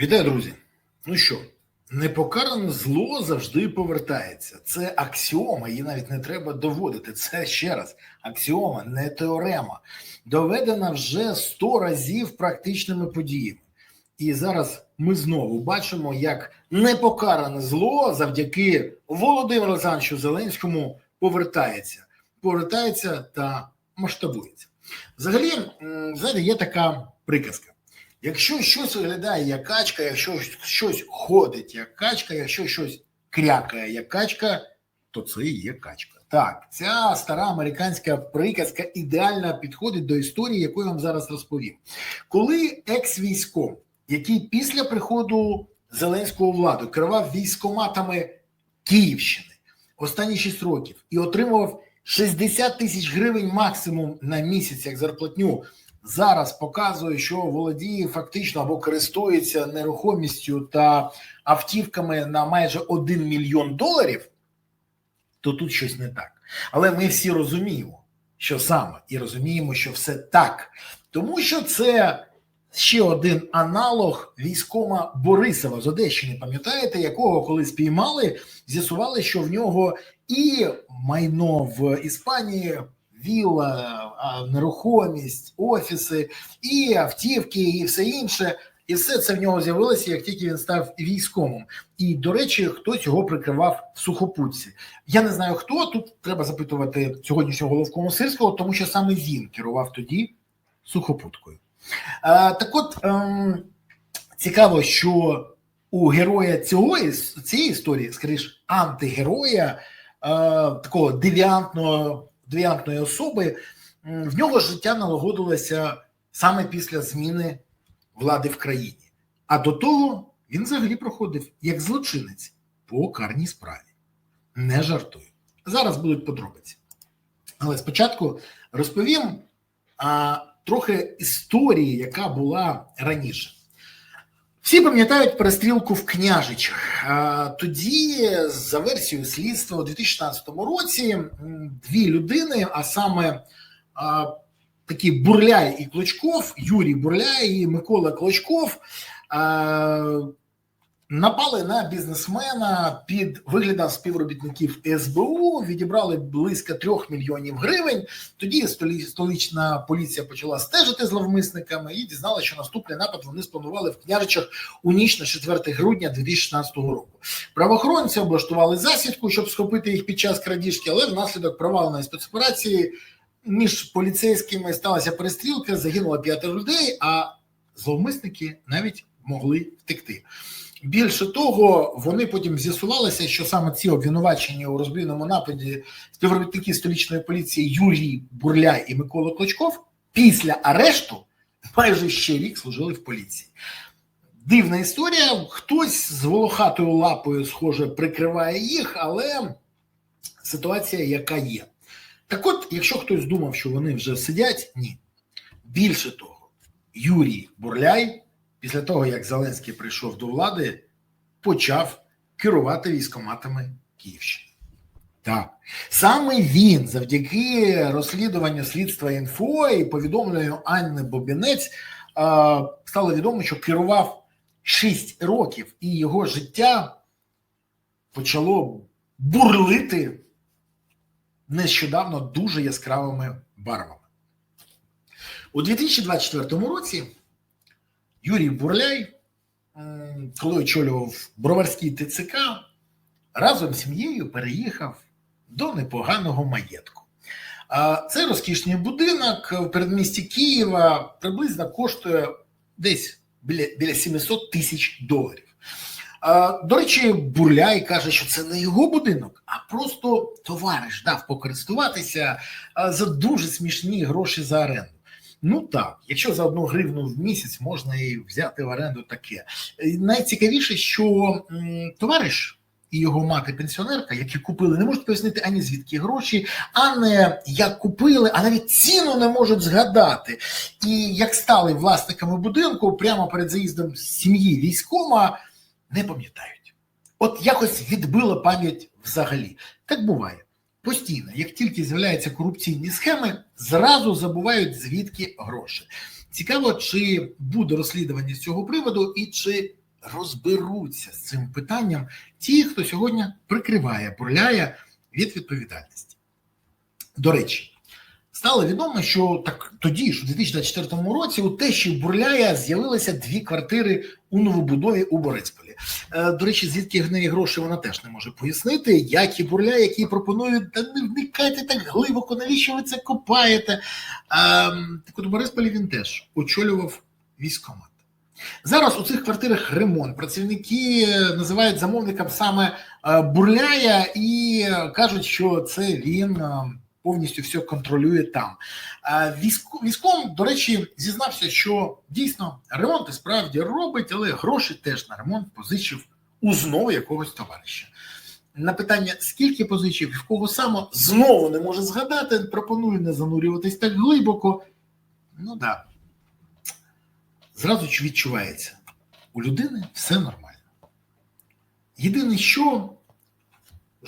Вітаю, друзі. Ну що, непокаране зло завжди повертається. Це аксіома, її навіть не треба доводити. Це ще раз аксіома, не теорема, доведена вже сто разів практичними подіями. І зараз ми знову бачимо, як непокаране зло завдяки Володимиру Олександровичу Зеленському повертається, повертається та масштабується. Взагалі, знаєте, є така приказка. Якщо щось виглядає як качка, якщо щось ходить як качка, якщо щось крякає як качка, то це і є качка. Так, ця стара американська приказка ідеально підходить до історії, яку я вам зараз розповім. Коли екс-військом, який після приходу Зеленського владу керував військоматами Київщини останні 6 років і отримував 60 тисяч гривень максимум на місяць як зарплатню, зараз показує, що володіє фактично або користується нерухомістю та автівками на майже 1 мільйон доларів, то тут щось не так. Але ми всі розуміємо, що саме, і розуміємо, що все так, тому що це. Ще один аналог військома Борисова з Одещини, пам'ятаєте, якого коли спіймали, з'ясували, що в нього і майно в Іспанії, вілла, нерухомість, офіси, і автівки, і все інше. І все це в нього з'явилося, як тільки він став військовим. І, до речі, хтось його прикривав в сухопутці. Я не знаю хто. Тут треба запитувати сьогоднішнього головкому Сирського, тому що саме він керував тоді сухопуткою. А, так от ем, цікаво, що у героя цього цієї історії, скоріш, антигероя, е, такого девіантного, девіантної особи, в нього життя налагодилося саме після зміни влади в країні. А до того він взагалі проходив як злочинець по карній справі. Не жартую. Зараз будуть подробиці. Але спочатку розповім а, трохи історії, яка була раніше. Всі пам'ятають перестрілку в княжичах. Тоді, за версією слідства, у 2016 році дві людини, а саме такі Бурляй і Клочков, Юрій Бурляй і Микола Клочков, напали на бізнесмена під виглядом співробітників СБУ, відібрали близько трьох мільйонів гривень. Тоді столична поліція почала стежити зловмисниками і дізналася, що наступний напад вони спланували в княжичах у ніч на 4 грудня 2016 року. Правоохоронці облаштували засідку, щоб схопити їх під час крадіжки, але внаслідок проваленої спецоперації між поліцейськими сталася перестрілка, загинуло п'ятеро людей, а зловмисники навіть могли втекти. Більше того, вони потім з'ясувалися, що саме ці обвинувачені у розбійному нападі співробітники столічної поліції Юрій Бурляй і Микола Клочков після арешту майже ще рік служили в поліції. Дивна історія. Хтось з волохатою лапою, схоже, прикриває їх, але ситуація, яка є. Так от, якщо хтось думав, що вони вже сидять, ні. Більше того, Юрій Бурляй, після того, як Зеленський прийшов до влади, почав керувати військоматами Київщини. Так, саме він, завдяки розслідуванню слідства інфо і повідомленню Анни Бобінець, стало відомо, що керував 6 років, і його життя почало бурлити нещодавно дуже яскравими барвами. У 2024 році Юрій Бурляй, коли очолював Броварський ТЦК, разом з сім'єю переїхав до непоганого маєтку. Це розкішний будинок в передмісті Києва приблизно коштує десь біля, біля 700 тисяч доларів. До речі, Бурляй каже, що це не його будинок, а просто товариш дав покористуватися за дуже смішні гроші за оренду. Ну так, якщо за одну гривну в місяць можна і взяти в оренду таке. Найцікавіше, що товариш і його мати пенсіонерка, які купили, не можуть пояснити ані звідки гроші, а не як купили, а навіть ціну не можуть згадати. І як стали власниками будинку прямо перед заїздом сім'ї військома, не пам'ятають. От якось відбила пам'ять взагалі. Так буває. Постійно, як тільки з'являються корупційні схеми, зразу забувають звідки гроші. Цікаво, чи буде розслідування з цього приводу і чи розберуться з цим питанням ті, хто сьогодні прикриває, бурляє від відповідальності. До речі, стало відомо, що так тоді ж, у 2024 році, у тещі Бурляя з'явилися дві квартири у новобудові у Борисполі. Е, До речі, звідки в неї гроші вона теж не може пояснити. Як і Бурляй, який пропонує, та не вникайте так глибоко, навіщо ви це копаєте? Е, Так от у Борисполі він теж очолював військомат. Зараз у цих квартирах ремонт. Працівники е, називають замовником саме е, Бурляя і кажуть, що це він повністю все контролює там. Військ, військом, до речі, зізнався, що дійсно ремонт і справді робить, але гроші теж на ремонт позичив у знову якогось товариша. На питання, скільки позичив і в кого саме, знову не може згадати. Пропоную не занурюватись так глибоко. Ну. Да зразу ж відчувається, у людини все нормально. Єдине, що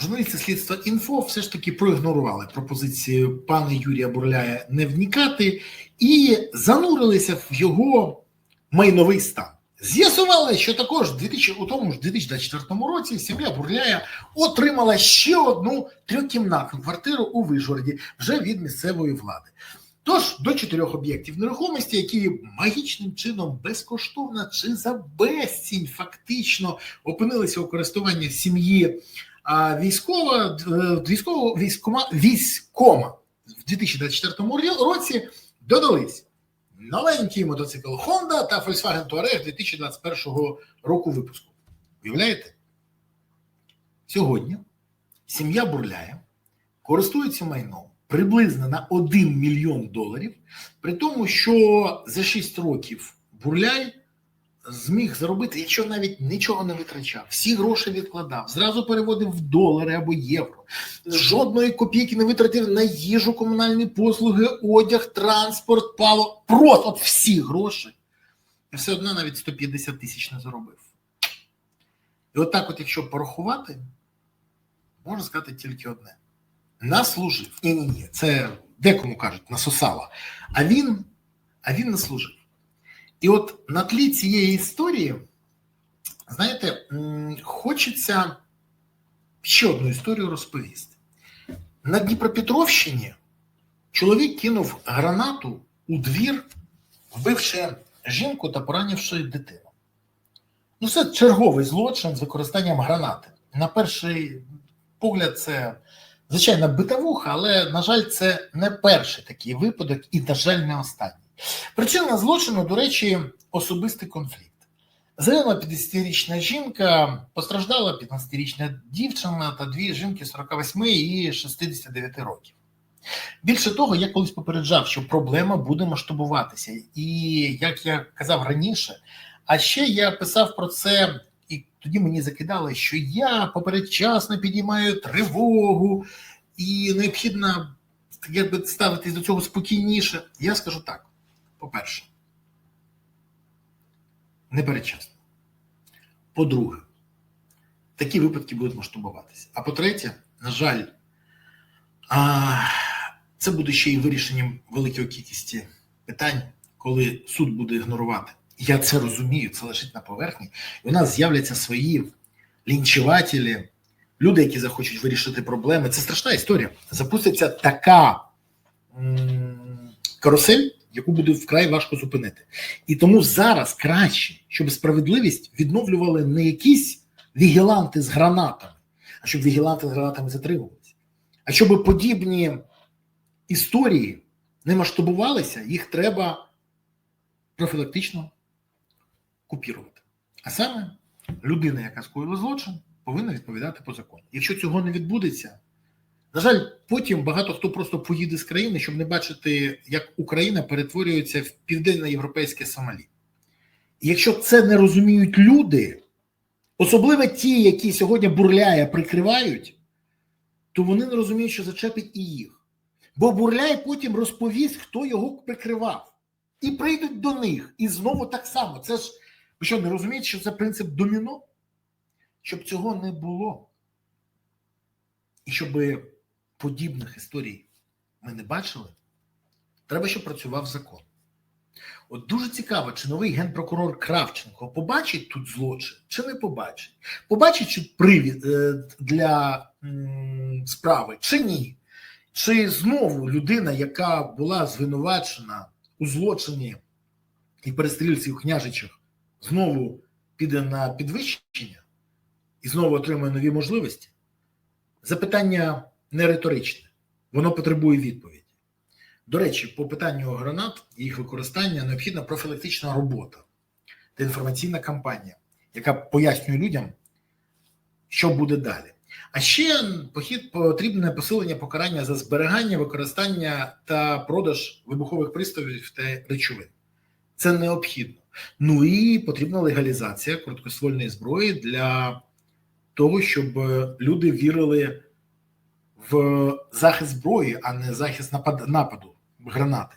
журналісти слідства інфо все ж таки проігнорували пропозицію пана Юрія Бурляя не вникати і занурилися в його майновий стан. З'ясували, що також 2000, у тому ж 2024 році сім'я Бурляя отримала ще одну трьохкімнатну квартиру у Вижгороді вже від місцевої влади. Тож до чотирьох об'єктів нерухомості, які магічним чином безкоштовно чи за безцінь фактично опинилися у користуванні сім'ї а, військова, військово, військома, військома в 2024 році додались новенький мотоцикл Honda та Volkswagen Touareg 2021 року випуску. Уявляєте? Сьогодні сім'я Бурляя користується майном приблизно на 1 мільйон доларів, при тому, що за 6 років Бурляй зміг заробити, якщо навіть нічого не витрачав, всі гроші відкладав, зразу переводив в долари або євро. Жодної копійки не витратив на їжу, комунальні послуги, одяг, транспорт, пало. Просто от всі гроші. І все одно навіть 150 тисяч не заробив. І от от, якщо порахувати, можна сказати тільки одне наслужив. Ні, ні, ні, це декому кажуть, насосала. А він, а він наслужив. І от на тлі цієї історії, знаєте, хочеться ще одну історію розповісти. На Дніпропетровщині чоловік кинув гранату у двір, вбивши жінку та поранивши дитину. Ну, це черговий злочин з використанням гранати. На перший погляд, це звичайно, битовуха, але, на жаль, це не перший такий випадок і, на жаль, не останній. Причина злочину, до речі, особистий конфлікт. Загинула 50-річна жінка, постраждала 15-річна дівчина та дві жінки 48 і 69 років. Більше того, я колись попереджав, що проблема буде масштабуватися. І як я казав раніше, а ще я писав про це і тоді мені закидали, що я попередчасно підіймаю тривогу, і необхідно якби ставитись до цього спокійніше. Я скажу так: по-перше, не передчасно. По-друге, такі випадки будуть масштабуватися. А по-третє, на жаль, це буде ще й вирішенням великої кількості питань, коли суд буде ігнорувати я це розумію, це лежить на поверхні. І у нас з'являться свої лінчувателі, люди, які захочуть вирішити проблеми. Це страшна історія. Запуститься така карусель, яку буде вкрай важко зупинити. І тому зараз краще, щоб справедливість відновлювали не якісь вігіланти з гранатами, а щоб вігіланти з гранатами затримувалися. А щоб подібні історії не масштабувалися, їх треба профілактично купірувати. А саме людина, яка скоїла злочин, повинна відповідати по закону. Якщо цього не відбудеться, на жаль, потім багато хто просто поїде з країни, щоб не бачити, як Україна перетворюється в південноєвропейське Сомалі. І якщо це не розуміють люди, особливо ті, які сьогодні бурляє прикривають, то вони не розуміють, що зачепить і їх. Бо бурляй потім розповість, хто його прикривав. І прийдуть до них. І знову так само. Це ж ви що, не розумієте, що це принцип доміно? Щоб цього не було. І щоб подібних історій ми не бачили, треба, щоб працював закон. От дуже цікаво, чи новий генпрокурор Кравченко побачить тут злочин, чи не побачить? Побачить чи привід е, для справи, чи ні? Чи знову людина, яка була звинувачена у злочині і перестрілці у княжичах, знову піде на підвищення і знову отримує нові можливості? Запитання не риторичне, воно потребує відповіді. До речі, по питанню гранат і їх використання необхідна профілактична робота та інформаційна кампанія, яка пояснює людям, що буде далі. А ще похід потрібне посилення покарання за зберігання, використання та продаж вибухових пристроїв та речовин. Це необхідно. Ну і потрібна легалізація короткоствольної зброї для того, щоб люди вірили в захист зброї, а не захист напад- нападу гранати.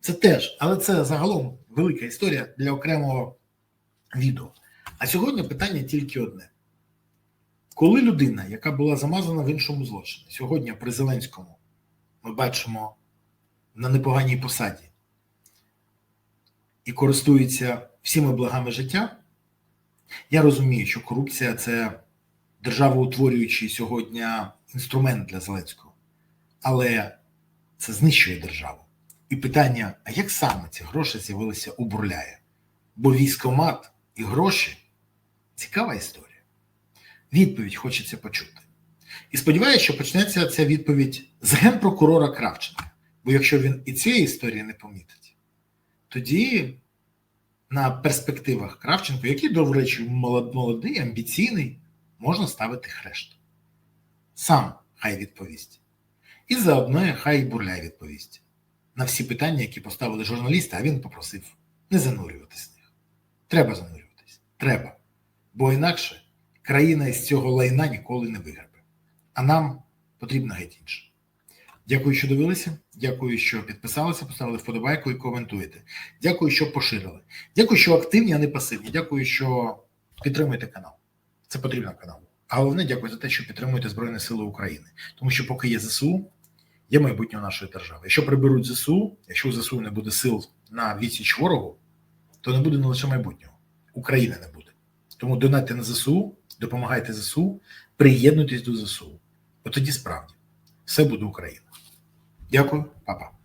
Це теж, але це загалом велика історія для окремого відео. А сьогодні питання тільки одне: коли людина, яка була замазана в іншому злочині, сьогодні при Зеленському ми бачимо на непоганій посаді і користується всіми благами життя, я розумію, що корупція це державоутворюючий сьогодні інструмент для Зеленського, але це знищує державу. І питання: а як саме ці гроші з'явилися у Бурляє? Бо військомат і гроші цікава історія. Відповідь хочеться почути. І сподіваюся, що почнеться ця відповідь з генпрокурора Кравченка. Бо якщо він і цієї історії не помітить, тоді на перспективах Кравченко, який, до речі, молодий, амбіційний, можна ставити хрест. Сам хай відповість. І заодно хай Бурляй відповість на всі питання, які поставили журналісти, а він попросив не занурюватись в них. Треба занурюватись. Треба. Бо інакше країна із цього лайна ніколи не вигребе. А нам потрібно геть інше. Дякую, що дивилися. Дякую, що підписалися, поставили вподобайку і коментуєте. Дякую, що поширили. Дякую, що активні, а не пасивні. Дякую, що підтримуєте канал. Це потрібно каналу. А головне, дякую за те, що підтримуєте Збройні Сили України. Тому що поки є ЗСУ, є майбутнє нашої держави. Якщо приберуть ЗСУ, якщо у ЗСУ не буде сил на відсіч ворогу, то не буде не лише майбутнього. України не буде. Тому донайте на ЗСУ, допомагайте ЗСУ, приєднуйтесь до ЗСУ. От тоді справді все буде Україна. Дякую, папа.